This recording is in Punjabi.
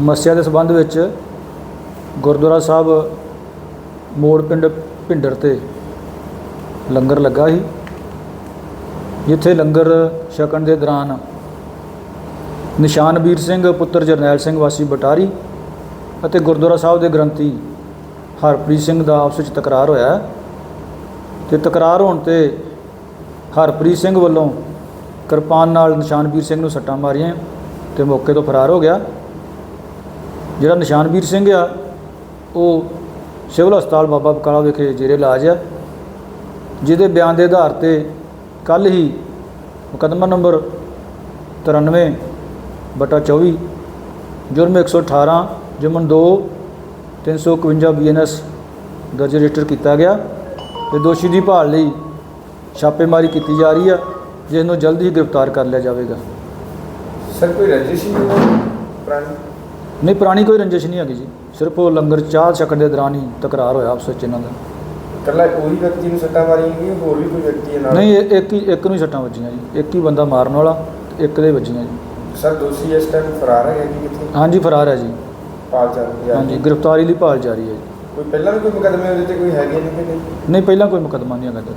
ਮੱਸਿਆ ਦੇ ਸਬੰਧ ਵਿੱਚ ਗੁਰਦੁਆਰਾ ਸਾਹਿਬ ਮੋੜ ਪਿੰਡ ਭਿੰਡਰ ਤੇ ਲੰਗਰ ਲੱਗਾ ਸੀ, ਜਿੱਥੇ ਲੰਗਰ ਛਕਣ ਦੇ ਦੌਰਾਨ ਨਿਸ਼ਾਨਵੀਰ ਸਿੰਘ ਪੁੱਤਰ ਜਰਨੈਲ ਸਿੰਘ ਵਾਸੀ ਬਟਾਰੀ ਅਤੇ ਗੁਰਦੁਆਰਾ ਸਾਹਿਬ ਦੇ ਗ੍ਰੰਥੀ ਹਰਪ੍ਰੀਤ ਸਿੰਘ ਦਾ ਆਪਸ ਵਿੱਚ ਤਕਰਾਰ ਹੋਇਆ ਹੈ ਤੇ ਤਕਰਾਰ ਹੋਣ ਤੇ ਹਰਪ੍ਰੀਤ ਸਿੰਘ ਵੱਲੋਂ ਕਿਰਪਾਨ ਨਾਲ ਨਿਸ਼ਾਨਵੀਰ ਸਿੰਘ ਨੂੰ ਸੱਟਾਂ ਮਾਰੀਆਂ ਤੇ ਮੌਕੇ ਤੋਂ ਫਰਾਰ ਹੋ ਗਿਆ। ਜਿਹੜਾ ਨਿਸ਼ਾਨਵੀਰ ਸਿੰਘ ਆ ਉਹ ਸਿਵਲ ਹਸਪਤਾਲ ਬਾਬਾ ਬਕਾਲਾ ਵਿਖੇ ਜੇਰੇ ਇਲਾਜ ਆ। ਜਿਹਦੇ ਬਿਆਨ ਦੇ ਆਧਾਰ ਤੇ ਕੱਲ ਹੀ ਮੁਕੱਦਮਾ ਨੰਬਰ 93 ਬਟਾ 24 ਜੁਰਮ 118 ਜਮਨ 2 351 ਬੀਐਨਐਸ ਦਰਜ ਰਜਿਸਟਰ ਕੀਤਾ ਗਿਆ ਤੇ ਦੋਸ਼ੀ ਦੀ ਭਾਲ ਲਈ ਛਾਪੇਮਾਰੀ ਕੀਤੀ ਜਾ ਰਹੀ ਆ ਜਿਸ ਨੂੰ ਜਲਦੀ ਹੀ ਗ੍ਰਿਫਤਾਰ ਕਰ ਲਿਆ ਜਾਵੇਗਾ। ਸਰ ਕੋਈ ਰੰਜਿਸ਼ ਹੀ ਨਹੀਂ ਪੁਰਾਣੀ ਨਹੀਂ ਪੁਰਾਣੀ ਕੋਈ ਰੰਜਿਸ਼ ਨਹੀਂ ਹੈਗੀ ਜੀ। ਸਿਰਫ ਉਹ ਲੰਗਰ ਚਾਹ ਛਕਣ ਦੇ ਦੌਰਾਨ ਹੀ ਤਕਰਾਰ ਹੋਇਆ ਆਪਸ ਵਿੱਚ ਇਹਨਾਂ ਦਾ। ਇਕੱਲਾ ਉਹੀ ਵਿਅਕਤੀ ਨੂੰ ਸੱਟਾਂ ਮਾਰੀਆਂ ਗਈਆਂ ਹੋਰ ਵੀ ਕੋਈ ਵਿਅਕਤੀ ਹੈ ਨਾਲ? ਨਹੀਂ ਇਹ ਇੱਕ ਹੀ ਇੱਕ ਨੂੰ ਹੀ ਸੱਟਾਂ ਵੱਜੀਆਂ ਜੀ। ਇੱਕ ਹੀ ਬੰਦਾ ਮਾਰਨ ਵਾਲਾ ਤੇ ਇੱਕ ਦੇ ਵੱਜੀਆਂ ਜੀ। ਸਰ ਦੋਸ਼ੀ ਇਸ ਟਾਈਮ ਫਰਾਰ ਹੈ ਕਿ ਕਿੱਥੇ? ਹਾਂਜੀ ਫਰਾਰ ਹੈ ਜੀ। ਪਾਲ ਚੱਲ ਰਹੀ ਹੈ। ਹਾਂਜੀ ਗ੍ਰਿਫਤਾਰੀ ਲਈ ਭਾਲ ਜਾਰੀ ਹੈ ਜੀ। ਕੋਈ ਪਹਿਲਾਂ ਵੀ ਕੋਈ ਮੁਕੱਦਮੇ ਉਹਦੇ ਤੇ ਕੋਈ ਹੈਗੇ ਨਹੀਂ ਕਿ ਨਹੀਂ? ਨਹੀਂ ਪਹਿਲਾਂ ਕੋਈ ਮੁਕੱਦਮਾ ਨਹੀਂ ਹੈਗਾ ਦਰਜ